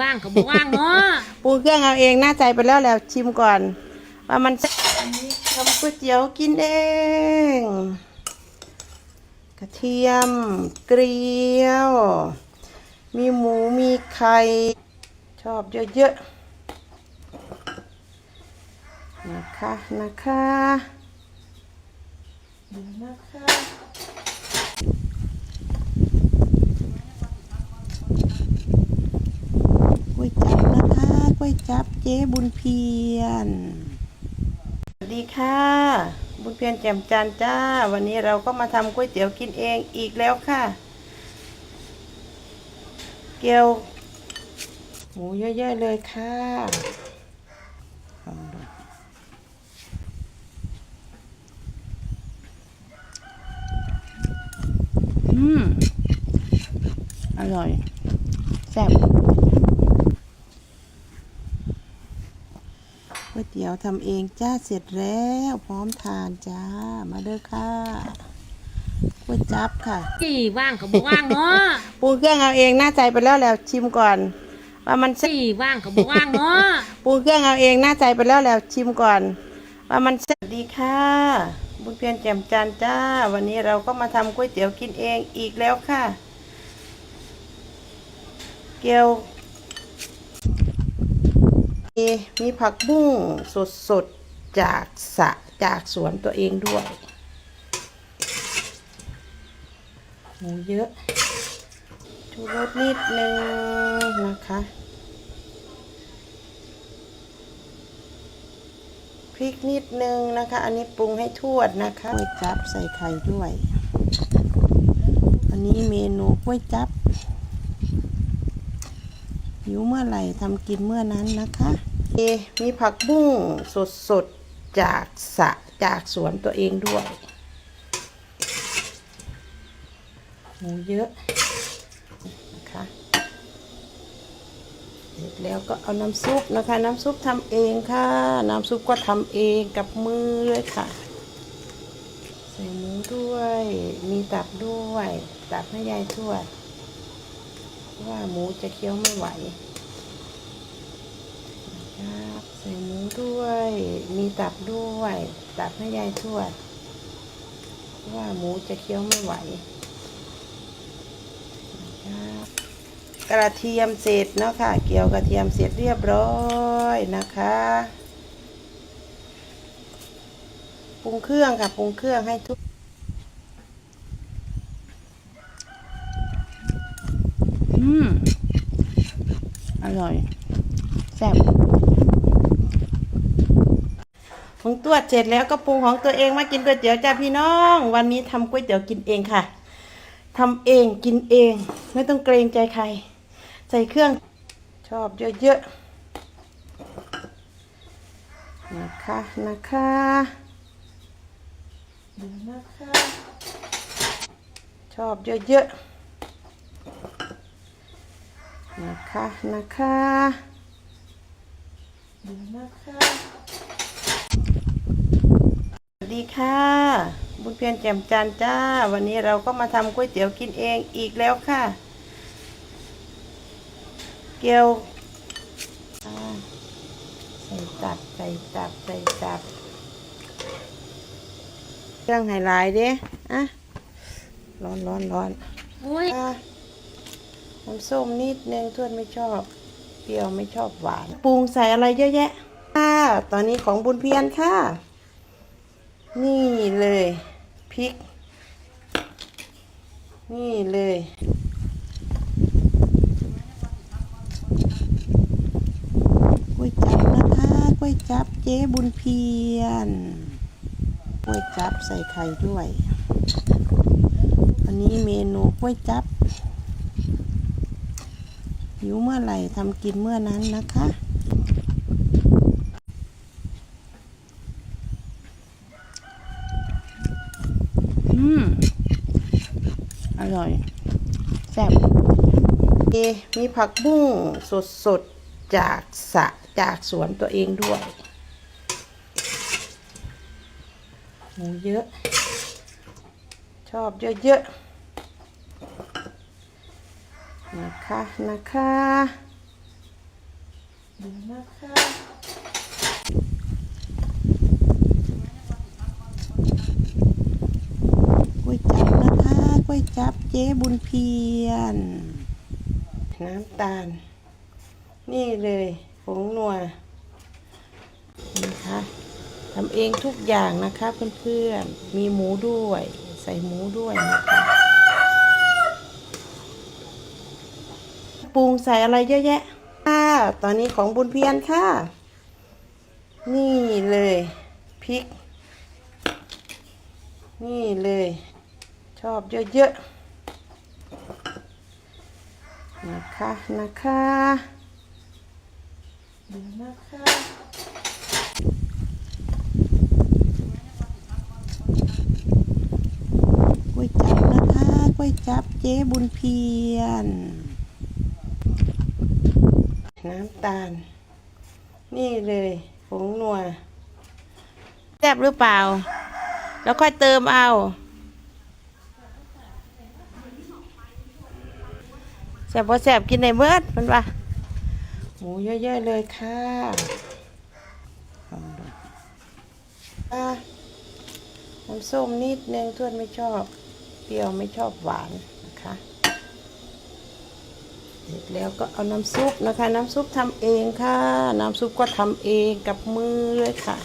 ว่างก็บ่ว่างเนาะปรุงเครื่องเอาเองน่าใจไปแล้วแล้วชิมก่อน ว่ามันจะทำก๋วยเตี๋ยวกินเอง กระเทียม เกลียว มีหมูมีไข่ชอบเยอะๆนะคะนะคะนะคะก๋วยจับนะคะก๋วยจับ เจ๊บุญเพียร สวัสดีค่ะ บุญเพียรแจ่มจันจ้า วันนี้เราก็มาทำก๋วยเตี๋ยวกินเองอีกแล้วค่ะ เกี๊ยวหมูเยอะๆเลยค่ะอืม อร่อย แซ่บ วยเตี๋ยวทำเองจ้าเสร็จแล้วพร้อมทานจ้ามาเด้อค่ะก๋วยจับค่ะที่ว่างก็บ่ว่างเนาะปรุงเครื่องเอาเองน่าใจไปแล้วแล้วชิมก่อน ว่ามันแซ่บที่ว่างก็บ่ว่างเนาะปรุงเครื่องเอาเองน่าใจไปแล้วแล้วชิมก่อน ว่ามันแซ่บดีค่ะบุญเพียรแจ่มจันทร์จ้า วันนี้เราก็มาทำก๋วยเตี๋ยวกินเองอีกแล้วค่ะ เกี๊ยว มีผักบุ้งสดๆ จากสะจากสวนตัวเองด้วยหมูเยอะชูรสนิดนึงนะคะพริกนิดนึงนะคะ อันนี้ปรุงให้ทวดนะคะกล้วยจับใส่ไข่ด้วย อันนี้เมนูกล้วยจับหิวเมื่อไหร่ทำกินเมื่อนั้นนะคะ มีผักบุ้งสดๆ จากสระจากสวนตัวเองด้วย หมูเยอะนะคะเสร็จแล้วก็เอาน้ำซุปนะคะ น้ำซุปทำเองค่ะ น้ำซุปก็ทำเองกับมือเลยค่ะ ใส่หมูด้วย มีตับด้วย ตับให้ยายทวด ว่าหมูจะเคี้ยวไม่ไหวนะครับใส่หมู ด้วย มีตับด้วย ตับให้ยายทวด ว่าหมูจะเคี้ยวไม่ไหวกระเทียมเสร็จเนาะค่ะ เกี่ยวกระเทียมเสร็จเรียบร้อยนะคะปรุงเครื่องค่ะปรุงเครื่องให้ทุก อืม อร่อย แซ่บ ตัวเสร็จแล้วก็ปรุงของตัวเองมากินก๋วยเตี๋ยวจ้าพี่น้อง วันนี้ทำก๋วยเตี๋ยวกินเองค่ะทำเองกินเอง ไม่ต้องเกรงใจใคร ใส่เครื่องชอบเยอะๆนะคะนะคะเดี๋ยวนะคะชอบเยอะๆนะคะนะคะเดี๋ยวนะคะ ดีค่ะ บุญเพียรแจ่มจันทร์จ้า วันนี้เราก็มาทำก๋วยเตี๋ยวกินเองอีกแล้วค่ะ เกี๊ยวอ่าใส่ตับใส่ตับใส่ตับเครื่องไฮไลท์เด้อะร้อนร้อนร้อนโอ้ยอะน้ำส้มนิดนึงทวดไม่ชอบ เปรี้ยวไม่ชอบหวาน ปรุงใส่อะไรเยอะแยะค่ะ ตอนนี้ของบุญเพียรค่ะนี่เลย พริก นี่เลยก๋วยจับนะคะก๋วยจับเจ๊บุญเพียรก๋วยจับใส่ไข่ด้วย อันนี้เมนูก๋วยจับหิวเมื่อไหร่ทำกินเมื่อนั้นนะคะ อืม อร่อย แซ่บเอ มีผักบุ้งสดๆ จากสระจากสวนตัวเองด้วย หมูเยอะ ชอบเยอะๆ นะคะ นะคะนะคะก๋วยจับนะคะก๋วยจับเจ๊บุญเพียร น้ำตาล นี่เลยผงนัวนะคะทำเองทุกอย่างนะคะเพื่อนๆมีหมูด้วย ใส่หมูด้วยนะคะปรุงใส่อะไรเยอะแยะค่ะตอนนี้ของบุญเพียรค่ะ นี่เลยพริก นี่เลย ชอบเยอะๆ นะคะนะคะดีนะคะก๋วยจับนะคะก๋วยจับเจ๊บุญเพียร น้ำตาล นี่เลยผงนัวแซ่บหรือเปล่า แล้วค่อยเติมเอา ซ่บพอแซ่บกินในเบิดมันว่าหมูเยอะๆเลยค่ะลองดูอะน้ำส้มนิดนึงทวดไม่ชอบ เปรี้ยวไม่ชอบหวานนะคะเสร็จแล้วก็เอาน้ำซุปนะคะ น้ำซุปทำเองค่ะ น้ำซุปก็ทำเองกับมือเลยค่ะ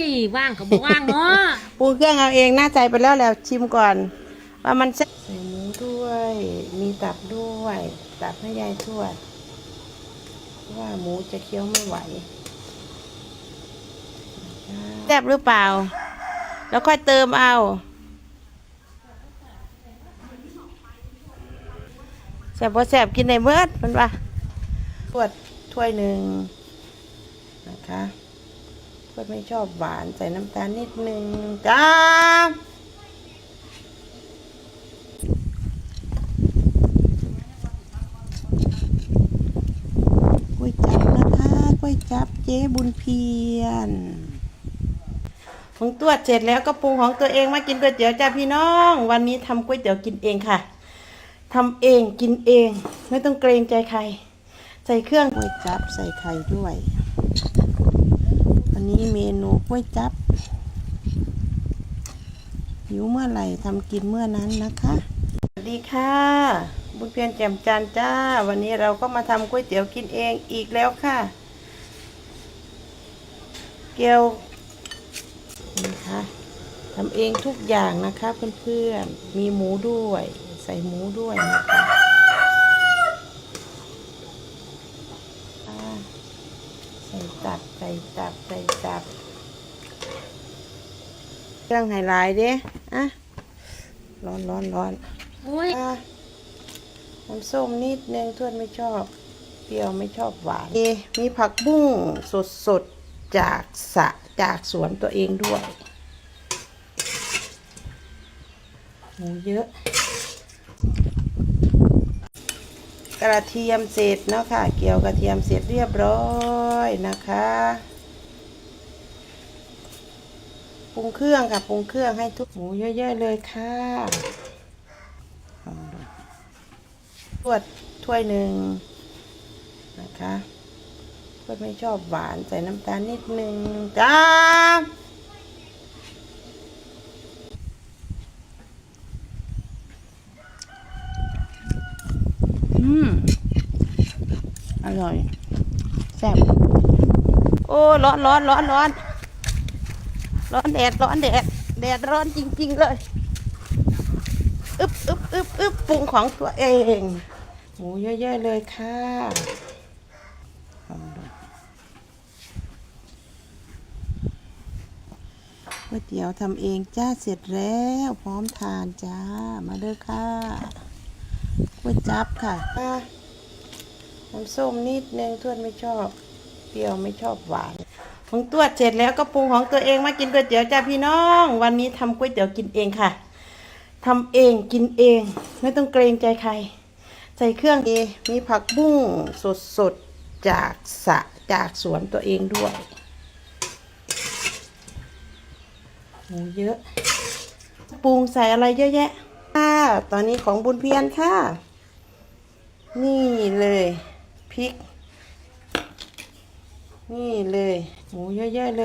กี่ว่างก็บอกว่างเนาะ ปรุงเครื่องเอาเองน่าใจไปแล้วแล้วชิมก่อน ว่ามันแซ่บใส่หมูด้วย มีตับด้วย ตับให้ยายทวดเพราะว่าหมูจะเคี้ยวไม่ไหวแซ่บหรือเปล่า แล้วค่อยเติมเอาแซ่บพอแซ่บกินในเบิดมันว่าทวดถ้วยหนึ่งนะคะทวดไม่ชอบหวานใส่น้ำตาลนิดนึงจ้า ก๋วยจับนะคะ ก๋วยจับ เจ๊บุญเพียรของตัวเสร็จแล้วก็ปรุงของตัวเองมากินก๋วยเตี๋ยวจ้าพี่น้อง วันนี้ทำก๋วยเตี๋ยวกินเองค่ะทำเองกินเอง ไม่ต้องเกรงใจใคร ใส่เครื่องก๋วยจับใส่ไข่ด้วยวันนี้เมนูก๋วยจับหิวเมื่อไหร่ทำกินเมื่อนั้นนะคะ สวัสดีค่ะ บุญเพียรแจ่มจันจ้า วันนี้เราก็มาทำก๋วยเตี๋ยวกินเองอีกแล้วค่ะ เกี๊ยวนะคะทำเองทุกอย่างนะคะเพื่อนๆ มีหมูด้วย ใส่หมูด้วยนะคะอ่าใส่ตับใส่ตับใส่ตับเครื่องไฮไลท์เด้อะร้อนร้อนร้อนโอ้ยอะน้ำส้มนิดนึงทวดไม่ชอบ เปรี้ยวไม่ชอบหวาน มีมีผักบุ้งสดสดๆ จากสระจากสวนตัวเองด้วยหมูเยอะ กระเทียมเสร็จเนาะค่ะ เกี่ยวกระเทียมเสร็จเรียบร้อยนะคะปรุงเครื่องค่ะปรุงเครื่องให้ทุกหมูเยอะๆเลยค่ะลองดูถ้วยถ้วยหนึ่งนะคะ ทวดไม่ชอบหวานใส่น้ำตาลนิดนึงจ้าอืมอร่อยแซ่บโอ้ร้อนร้อนร้อนร้อนร้อนแดดร้อนแดดแดดร้อนจริง ๆ เลยอึบอึบอึบอึบปรุงของตัวเอง หมูเยอะๆเลยค่ะลองดูก๋๋วยเตี๋ยวทำเองจ้าเสร็จแล้วพร้อมทานจ้ามาเด้อค่ะก๋วยจับค่ะน้ำส้มนิดนึงทวดไม่ชอบ เปรี้ยวไม่ชอบหวานของตวดเสร็จแล้วก็ปรุงของตัวเองมากินก๋วยเตี๋ยวจ้าพี่น้อง วันนี้ทำก๋วยเตี๋ยวกินเองค่ะทำเองกินเอง ไม่ต้องเกรงใจใคร ใส่เครื่องเอมีผักบุ้งสดๆจากสะจากสวนตัวเองด้วย หมูเยอะ ปรุงใส่อะไรเยอะแยะ ค่ะ ตอนนี้ของบุญเพียรค่ะ นี่เลยพริก นี่เลย หมูเยอะๆเลย